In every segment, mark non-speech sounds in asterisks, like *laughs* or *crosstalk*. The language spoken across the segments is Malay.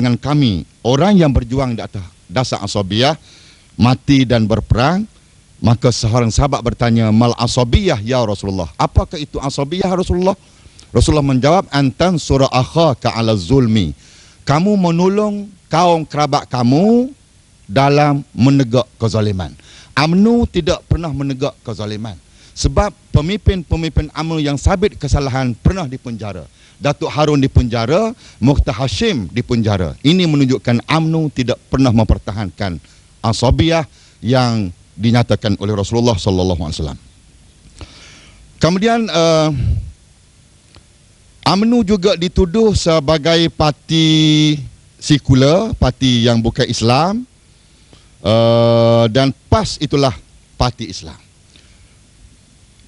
dengan kami orang yang berjuang di atas dasar asabiyah mati dan berperang maka seorang sahabat bertanya mal asabiyah ya Rasulullah? Apakah itu asabiyah Rasulullah? Rasulullah menjawab antan surah akhaka ala zulmi. Kamu menolong kaum kerabat kamu dalam menegak kezaliman. AMNO tidak pernah menegak kezaliman sebab pemimpin-pemimpin AMNO yang sabit kesalahan pernah dipenjara Datuk Harun dipenjara, Mukhtar Hashim dipenjara. Ini menunjukkan AMNO tidak pernah mempertahankan asabiyah yang dinyatakan oleh Rasulullah sallallahu alaihi wasallam. Kemudian uh, AMNO juga dituduh sebagai parti sekular, parti yang bukan Islam. Uh, dan PAS itulah parti Islam.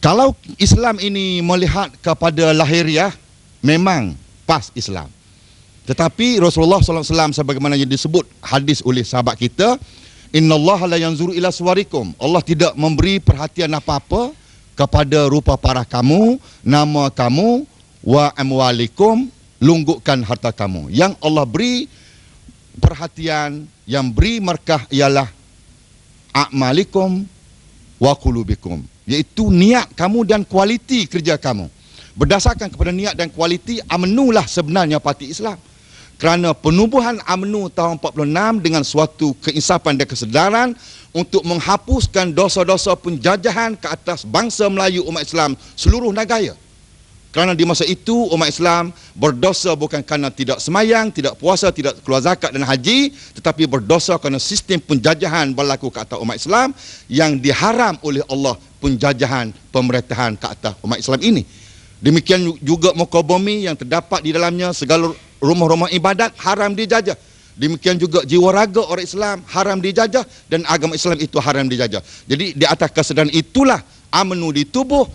Kalau Islam ini melihat kepada lahiriah memang pas Islam. Tetapi Rasulullah SAW sebagaimana yang disebut hadis oleh sahabat kita, Inna Allah la yanzuru ila suwarikum. Allah tidak memberi perhatian apa-apa kepada rupa parah kamu, nama kamu, wa amwalikum, lunggukkan harta kamu. Yang Allah beri perhatian, yang beri markah ialah a'malikum wa qulubikum. Iaitu niat kamu dan kualiti kerja kamu. Berdasarkan kepada niat dan kualiti UMNO lah sebenarnya parti Islam. Kerana penubuhan UMNO tahun 46 dengan suatu keinsafan dan kesedaran untuk menghapuskan dosa-dosa penjajahan ke atas bangsa Melayu umat Islam seluruh negara kerana di masa itu umat Islam berdosa bukan kerana tidak semayang, tidak puasa, tidak keluar zakat dan haji tetapi berdosa kerana sistem penjajahan berlaku ke atas umat Islam yang diharam oleh Allah penjajahan pemerintahan ke atas umat Islam ini. Demikian juga muka bumi yang terdapat di dalamnya segala rumah-rumah ibadat haram dijajah. Demikian juga jiwa raga orang Islam haram dijajah dan agama Islam itu haram dijajah. Jadi di atas kesedaran itulah amnu ditubuh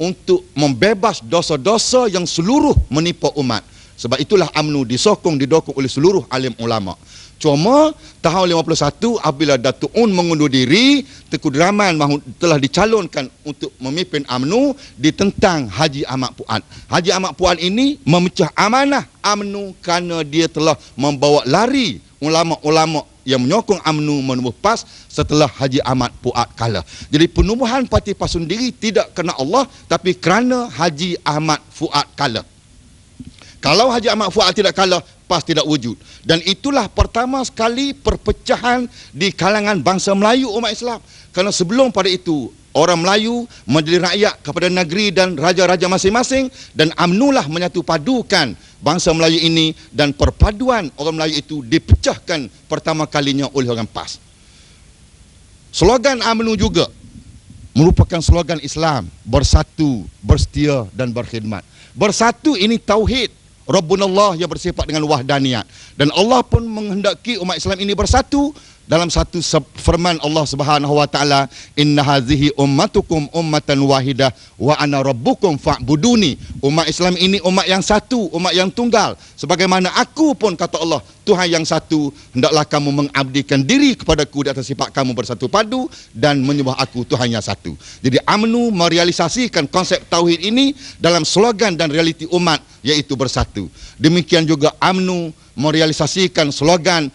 untuk membebas dosa-dosa yang seluruh menipu umat. Sebab itulah amnu disokong didokong oleh seluruh alim ulama. Cuma tahun 51 apabila Datuk Un mengundur diri, Tengku Deraman telah dicalonkan untuk memimpin UMNO ditentang Haji Ahmad Puan. Haji Ahmad Puan ini memecah amanah UMNO kerana dia telah membawa lari ulama-ulama yang menyokong UMNO menubuh PAS setelah Haji Ahmad Puat kalah. Jadi penubuhan Parti PAS sendiri tidak kerana Allah tapi kerana Haji Ahmad Fuad kalah. Kalau Haji Ahmad Fuad tidak kalah, PAS tidak wujud. Dan itulah pertama sekali perpecahan di kalangan bangsa Melayu umat Islam. Kerana sebelum pada itu, orang Melayu menjadi rakyat kepada negeri dan raja-raja masing-masing dan amnulah menyatu padukan bangsa Melayu ini dan perpaduan orang Melayu itu dipecahkan pertama kalinya oleh orang PAS. Slogan AMNO juga merupakan slogan Islam bersatu, bersetia dan berkhidmat. Bersatu ini tauhid Rabbuna Allah yang bersifat dengan wahdaniyat dan Allah pun menghendaki umat Islam ini bersatu dalam satu firman Allah Subhanahu wa taala inna hadhihi ummatukum ummatan wahidah wa ana rabbukum fa'buduni. Umat Islam ini umat yang satu umat yang tunggal. Sebagaimana aku pun kata Allah Tuhan yang satu hendaklah kamu mengabdikan diri kepadaku di atas sifat kamu bersatu padu dan menyembah aku Tuhan yang satu. Jadi amnu merealisasikan konsep tauhid ini dalam slogan dan realiti umat iaitu bersatu. Demikian juga amnu merealisasikan slogan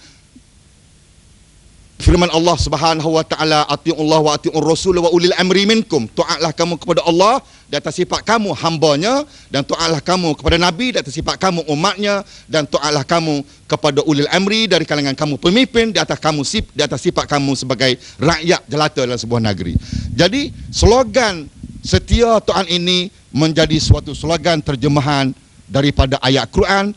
firman Allah Subhanahu wa taala atiullah wa atiur rasul wa ulil amri minkum. Taatlah kamu kepada Allah di atas sifat kamu hambanya dan taatlah kamu kepada nabi di atas sifat kamu umatnya dan taatlah kamu kepada ulil amri dari kalangan kamu pemimpin di atas kamu sip di atas sifat kamu sebagai rakyat jelata dalam sebuah negeri. Jadi slogan setia taat ini menjadi suatu slogan terjemahan daripada ayat Quran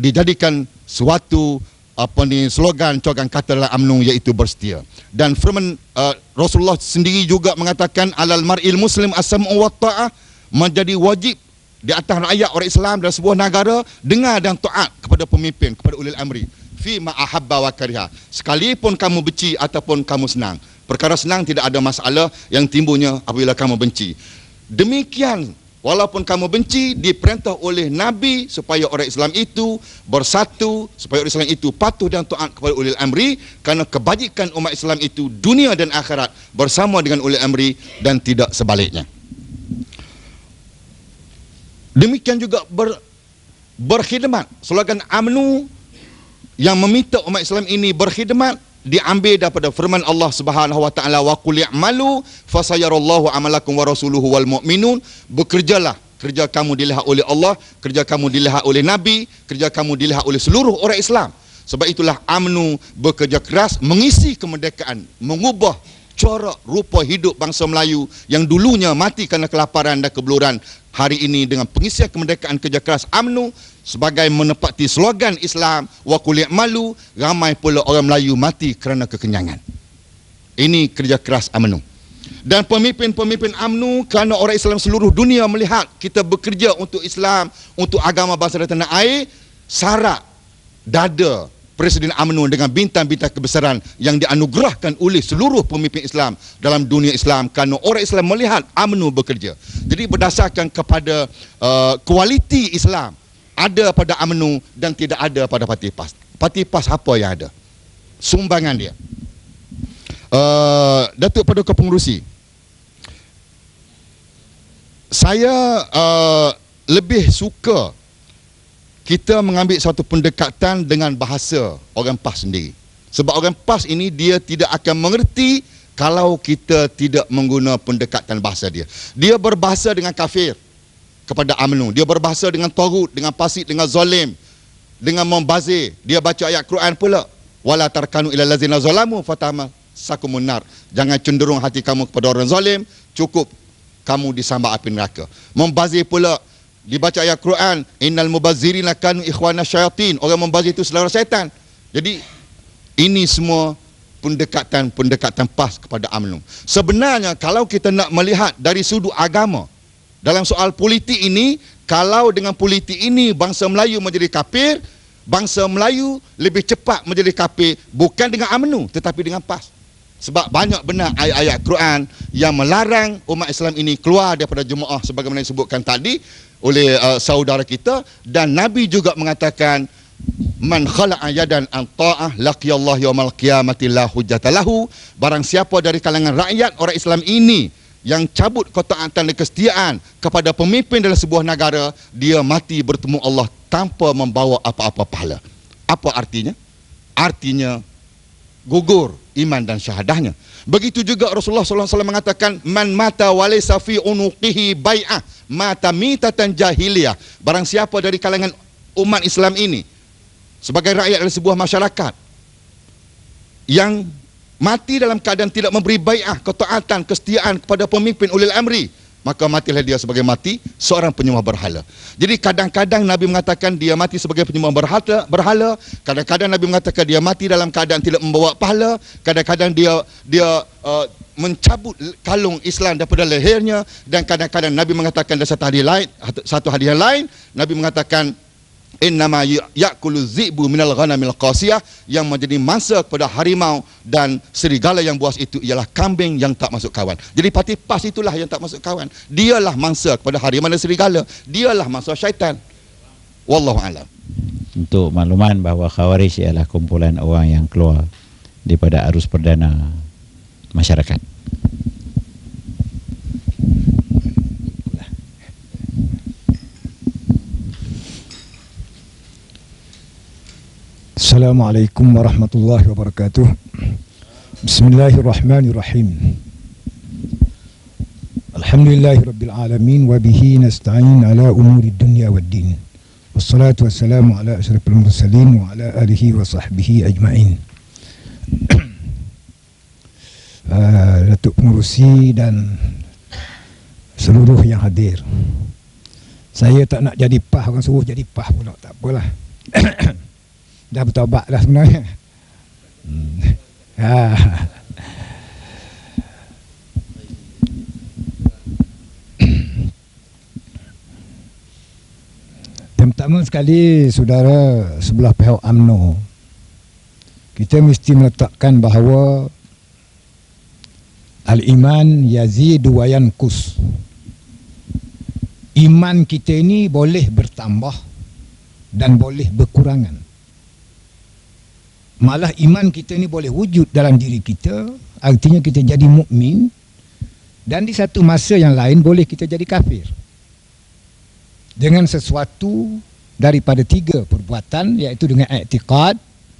dijadikan suatu apa ni slogan cogan kata dalam UMNO iaitu bersetia. Dan firman uh, Rasulullah sendiri juga mengatakan alal mar'il muslim asma'u wa ta'ah menjadi wajib di atas rakyat orang Islam dalam sebuah negara dengar dan taat kepada pemimpin kepada ulil amri. Fi ma ahabba wa kariha. Sekalipun kamu benci ataupun kamu senang. Perkara senang tidak ada masalah yang timbulnya apabila kamu benci. Demikian Walaupun kamu benci, diperintah oleh Nabi supaya orang Islam itu bersatu, supaya orang Islam itu patuh dan taat kepada ulil amri kerana kebajikan umat Islam itu dunia dan akhirat bersama dengan ulil amri dan tidak sebaliknya. Demikian juga ber, berkhidmat. Slogan AMNU yang meminta umat Islam ini berkhidmat diambil daripada firman Allah Subhanahu wa taala wa qul i'malu fasayarallahu amalakum wa rasuluhu wal mu'minun. Bekerjalah. Kerja kamu dilihat oleh Allah kerja kamu dilihat oleh nabi kerja kamu dilihat oleh seluruh orang Islam. Sebab itulah AMNO bekerja keras mengisi kemerdekaan mengubah corak rupa hidup bangsa Melayu yang dulunya mati kerana kelaparan dan kebeluran hari ini dengan pengisian kemerdekaan kerja keras AMNO sebagai menepati slogan Islam wa kulit malu ramai pula orang Melayu mati kerana kekenyangan ini kerja keras UMNO dan pemimpin-pemimpin UMNO kerana orang Islam seluruh dunia melihat kita bekerja untuk Islam untuk agama bangsa dan tanah air sarak dada Presiden UMNO dengan bintang-bintang kebesaran yang dianugerahkan oleh seluruh pemimpin Islam dalam dunia Islam kerana orang Islam melihat UMNO bekerja. Jadi berdasarkan kepada uh, kualiti Islam, ada pada UMNO dan tidak ada pada parti PAS. Parti PAS apa yang ada? Sumbangan dia. Uh, Datuk Paduka Pengurusi. Saya uh, lebih suka kita mengambil satu pendekatan dengan bahasa orang PAS sendiri. Sebab orang PAS ini dia tidak akan mengerti kalau kita tidak menggunakan pendekatan bahasa dia. Dia berbahasa dengan kafir kepada UMNO. Dia berbahasa dengan Tawud, dengan Pasik, dengan Zolim, dengan membazir. Dia baca ayat Quran pula. Wala tarkanu ila lazina zalamu fatama sakumun nar. Jangan cenderung hati kamu kepada orang zalim, cukup kamu disambar api neraka. Membazir pula dibaca ayat Quran, innal mubazzirina kanu ikhwana syayatin. Orang membazir itu saudara syaitan. Jadi ini semua pendekatan-pendekatan pas kepada UMNO. Sebenarnya kalau kita nak melihat dari sudut agama, dalam soal politik ini, kalau dengan politik ini bangsa Melayu menjadi kafir, bangsa Melayu lebih cepat menjadi kafir bukan dengan UMNO tetapi dengan PAS. Sebab banyak benar ayat-ayat Quran yang melarang umat Islam ini keluar daripada jemaah sebagaimana disebutkan tadi oleh uh, saudara kita dan Nabi juga mengatakan man khala'a yadan an ta'ah laqiyallahu yawmal qiyamati la hujjatalahu barang siapa dari kalangan rakyat orang Islam ini yang cabut ketaatan dan kesetiaan kepada pemimpin dalam sebuah negara, dia mati bertemu Allah tanpa membawa apa-apa pahala. Apa artinya? Artinya gugur iman dan syahadahnya. Begitu juga Rasulullah SAW mengatakan man mata walaysa fi unuqihi bai'ah mata mitatan jahiliyah. Barang siapa dari kalangan umat Islam ini sebagai rakyat dalam sebuah masyarakat yang mati dalam keadaan tidak memberi bai'ah, ketaatan, kesetiaan kepada pemimpin ulil amri, maka matilah dia sebagai mati seorang penyembah berhala. Jadi kadang-kadang Nabi mengatakan dia mati sebagai penyembah berhala, berhala. Kadang-kadang Nabi mengatakan dia mati dalam keadaan tidak membawa pahala. Kadang-kadang dia dia uh, mencabut kalung Islam daripada lehernya dan kadang-kadang Nabi mengatakan dalam satu hadis lain satu hadis lain Nabi mengatakan innama ya-, ya'kulu zi'bu minal ghanamil qasiyah yang menjadi mangsa kepada harimau dan serigala yang buas itu ialah kambing yang tak masuk kawan. Jadi parti PAS itulah yang tak masuk kawan. Dialah mangsa kepada harimau dan serigala. Dialah mangsa syaitan. Wallahu alam. Untuk makluman bahawa Khawarij ialah kumpulan orang yang keluar daripada arus perdana masyarakat. السلام عليكم ورحمة الله وبركاته بسم الله الرحمن الرحيم الحمد لله رب العالمين وبه نستعين على أمور الدنيا والدين والصلاة والسلام على أشرف المرسلين وعلى آله وصحبه أجمعين *clears throat* Datuk Pengurusi dan seluruh yang hadir Saya tak nak jadi pah, orang suruh jadi pah pula, tak apalah *clears throat* dah bertobat dah sebenarnya. Hmm. Ha. *laughs* Yang pertama sekali saudara sebelah pihak AMNO kita mesti meletakkan bahawa al-iman yazidu wa yanqus. Iman kita ini boleh bertambah dan boleh berkurangan malah iman kita ni boleh wujud dalam diri kita artinya kita jadi mukmin dan di satu masa yang lain boleh kita jadi kafir. Dengan sesuatu daripada tiga perbuatan iaitu dengan i'tiqad